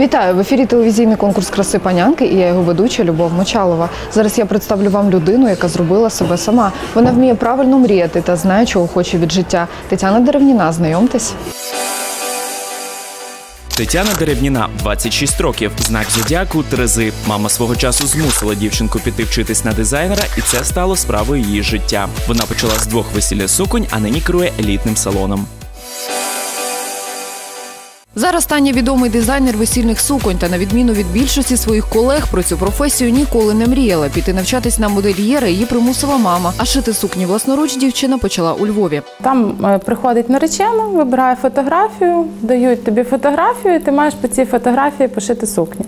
Вітаю в ефірі телевізійний конкурс краси панянки і я його ведуча Любов Мочалова. Зараз я представлю вам людину, яка зробила себе сама. Вона вміє правильно мріяти та знає, чого хоче від життя. Тетяна Деревніна, знайомтесь. Тетяна Деревніна, 26 років, знак зодіаку Терези. Мама свого часу змусила дівчинку піти вчитись на дизайнера, і це стало справою її життя. Вона почала з двох весілля суконь, а нині керує елітним салоном. Зараз Таня відомий дизайнер весільних суконь та на відміну від більшості своїх колег про цю професію ніколи не мріяла. Піти навчатись на модельєра її примусила мама. А шити сукні власноруч дівчина почала у Львові. Там е, приходить наречена, вибирає фотографію, дають тобі фотографію, і ти маєш по цій фотографії пошити сукню.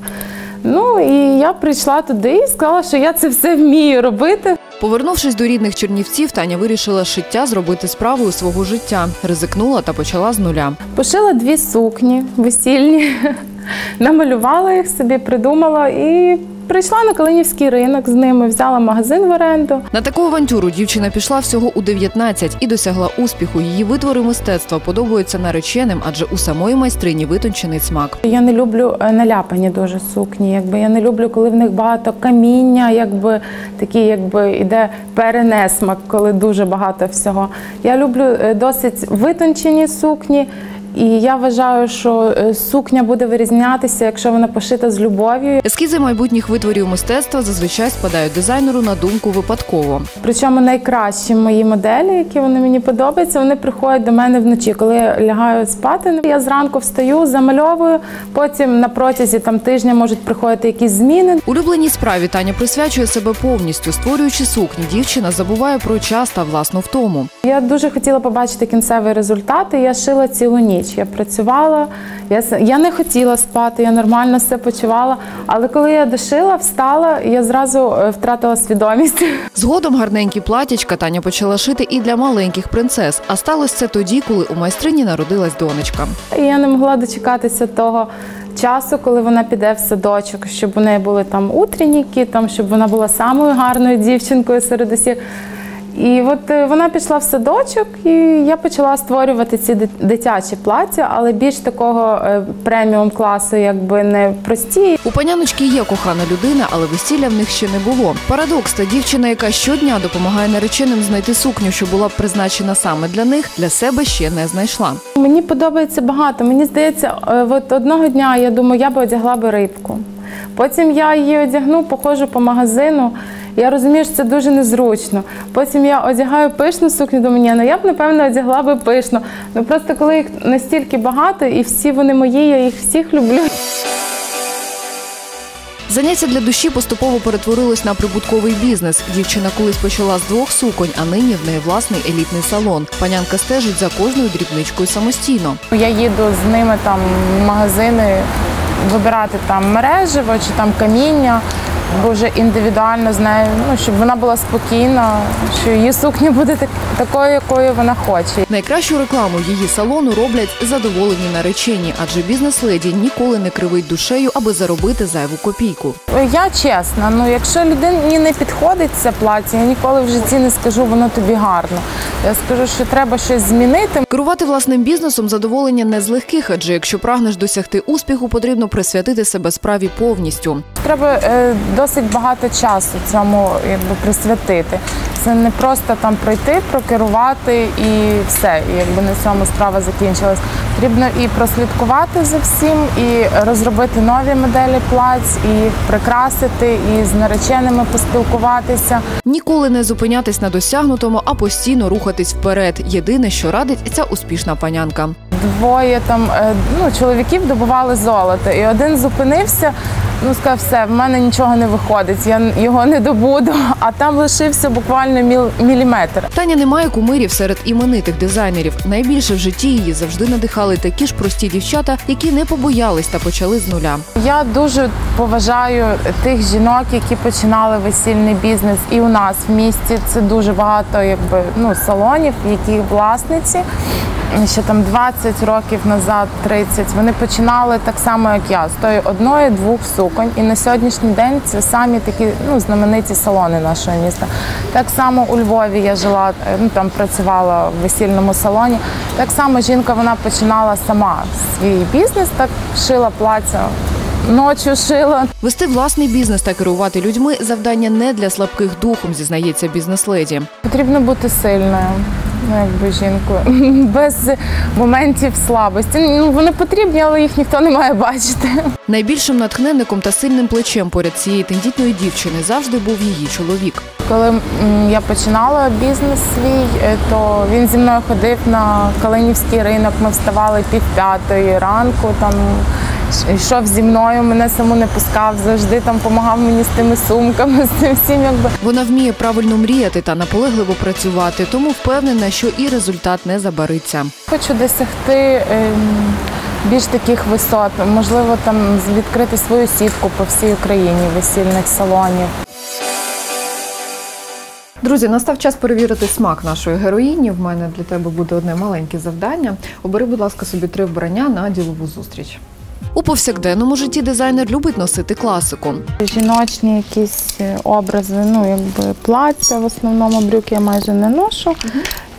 Ну і я прийшла туди і сказала, що я це все вмію робити. Повернувшись до рідних Чернівців, Таня вирішила шиття зробити справою свого життя. Ризикнула та почала з нуля. Пошила дві сукні весільні, намалювала їх собі, придумала і прийшла на Калинівський ринок з ними, взяла магазин в оренду. На таку авантюру дівчина пішла всього у 19 і досягла успіху. Її витвори мистецтва подобаються нареченим, адже у самої майстрині витончений смак. Я не люблю е, наляпані дуже сукні. Якби я не люблю, коли в них багато каміння, якби такий, якби іде перенесмак, коли дуже багато всього. Я люблю е, досить витончені сукні. І я вважаю, що е, сукня буде вирізнятися, якщо вона пошита з любов'ю. Ескізи майбутніх витворів мистецтва зазвичай спадають дизайнеру на думку випадково. Причому найкращі мої моделі, які вони мені подобаються, вони приходять до мене вночі. Коли я лягаю спати, я зранку встаю, замальовую. Потім на протязі там тижня можуть приходити якісь зміни. Улюбленій справі Таня присвячує себе повністю, створюючи сукні. Дівчина забуває про час та власну втому. Я дуже хотіла побачити кінцевий результат. і Я шила цілу ніч. Я працювала, я, я не хотіла спати, я нормально все почувала. Але коли я дошила, встала, я зразу е, втратила свідомість. Згодом гарненькі платячка Таня почала шити і для маленьких принцес. А сталося це тоді, коли у майстрині народилась донечка. Я не могла дочекатися того часу, коли вона піде в садочок, щоб у неї були там утренніки, там щоб вона була самою гарною дівчинкою серед усіх. І от е, вона пішла в садочок, і я почала створювати ці дитячі плаття, але більш такого е, преміум класу, якби не прості. У паняночки є кохана людина, але весілля в них ще не було. Парадокс та дівчина, яка щодня допомагає нареченим знайти сукню, що була б призначена саме для них, для себе ще не знайшла. Мені подобається багато. Мені здається, е, от одного дня я думаю, я би одягла би рибку. Потім я її одягну, походжу по магазину. Я розумію, що це дуже незручно. Потім я одягаю пишну сукню, думаю, ні, ну я б напевно одягла би пишну. Ну просто коли їх настільки багато, і всі вони мої, я їх всіх люблю. Заняття для душі поступово перетворилось на прибутковий бізнес. Дівчина колись почала з двох суконь, а нині в неї власний елітний салон. Панянка стежить за кожною дрібничкою самостійно. Я їду з ними там в магазини вибирати там мережево чи там каміння, вже індивідуально з нею, ну, щоб вона була спокійна, що її сукня буде так- такою, якою вона хоче. Найкращу рекламу її салону роблять задоволені наречені, адже бізнес-леді ніколи не кривить душею, аби заробити зайву копійку. Я чесна, ну якщо людині не підходить це плаття, я ніколи в житті не скажу, воно тобі гарно. Я скажу, що треба щось змінити. Керувати власним бізнесом задоволення не з легких, адже якщо прагнеш досягти успіху, потрібно присвятити себе справі повністю. Треба е, досить багато часу цьому якби присвятити. Це не просто там пройти, прокерувати і все. І якби на цьому справа закінчилась. Потрібно і прослідкувати за всім, і розробити нові моделі плаць, і прикрасити, і з нареченими поспілкуватися. Ніколи не зупинятись на досягнутому, а постійно рухатись вперед. Єдине, що радить ця успішна панянка. Двоє там е, ну, чоловіків добували золото, і один зупинився. Ну, сказав, все, в мене нічого не виходить, я його не добуду. А там лишився буквально міл- міліметр. Таня не має кумирів серед іменитих дизайнерів. Найбільше в житті її завжди надихали такі ж прості дівчата, які не побоялись та почали з нуля. Я дуже поважаю тих жінок, які починали весільний бізнес. І у нас в місті це дуже багато, якби ну салонів, які власниці. Ще там 20 років назад, 30, вони починали так само, як я, з тої одної двох суконь. І на сьогоднішній день це самі такі ну, знамениті салони нашого міста. Так само у Львові я жила, е, ну там працювала в весільному салоні. Так само жінка вона починала сама свій бізнес, так шила плаття ночі шила. Вести власний бізнес та керувати людьми завдання не для слабких духом, зізнається бізнес-леді. Потрібно бути сильною, ну, якби жінкою, без моментів слабості. Ну, вони потрібні, але їх ніхто не має бачити. Найбільшим натхненником та сильним плечем поряд цієї тендітної дівчини завжди був її чоловік. Коли я починала бізнес свій, е, то він зі мною ходив на Калинівський ринок. Ми вставали пів п'ятої ранку. Там йшов зі мною, мене саму не пускав, завжди там допомагав мені з тими сумками, з цим всім, якби. Вона вміє правильно мріяти та наполегливо працювати, тому впевнена, що і результат не забариться. Хочу досягти ем, більш таких висот, можливо, там відкрити свою сітку по всій Україні весільних салонів. Друзі, настав час перевірити смак нашої героїні. В мене для тебе буде одне маленьке завдання. Обери, будь ласка, собі три вбрання на ділову зустріч. У повсякденному житті дизайнер любить носити класику. Жіночні якісь е, образи, ну якби плаття, в основному брюки я майже не ношу.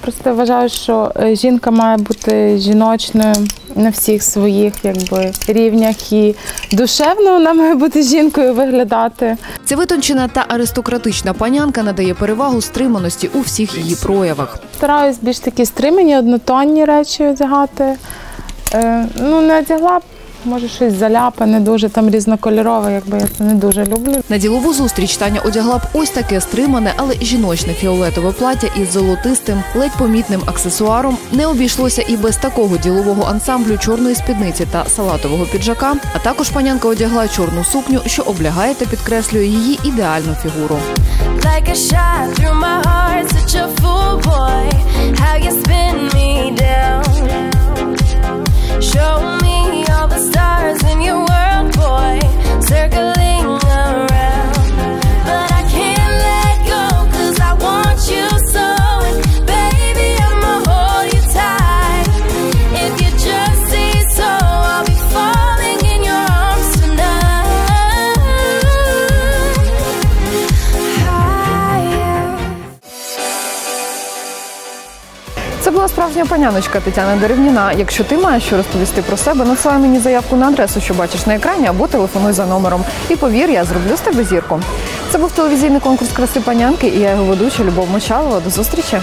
Просто вважаю, що е, жінка має бути жіночною на всіх своїх якби рівнях і душевно вона має бути жінкою виглядати. Ця витончена та аристократична панянка надає перевагу стриманості у всіх її проявах. Стараюсь більш такі стримані, однотонні речі одягати. Е, ну, не одягла, б, може щось заляпане, дуже там різнокольорове, якби я це не дуже люблю. На ділову зустріч Таня одягла б ось таке стримане, але жіночне фіолетове плаття із золотистим, ледь помітним аксесуаром. Не обійшлося і без такого ділового ансамблю чорної спідниці та салатового піджака. А також панянка одягла чорну сукню, що облягає та підкреслює її ідеальну фігуру. Була справжня паняночка Тетяна Деревніна. Якщо ти маєш що розповісти про себе, надсилай мені заявку на адресу, що бачиш на екрані, або телефонуй за номером. І повір, я зроблю з тебе зірку. Це був телевізійний конкурс краси панянки, і я його ведуча Любов Мочалова. До зустрічі.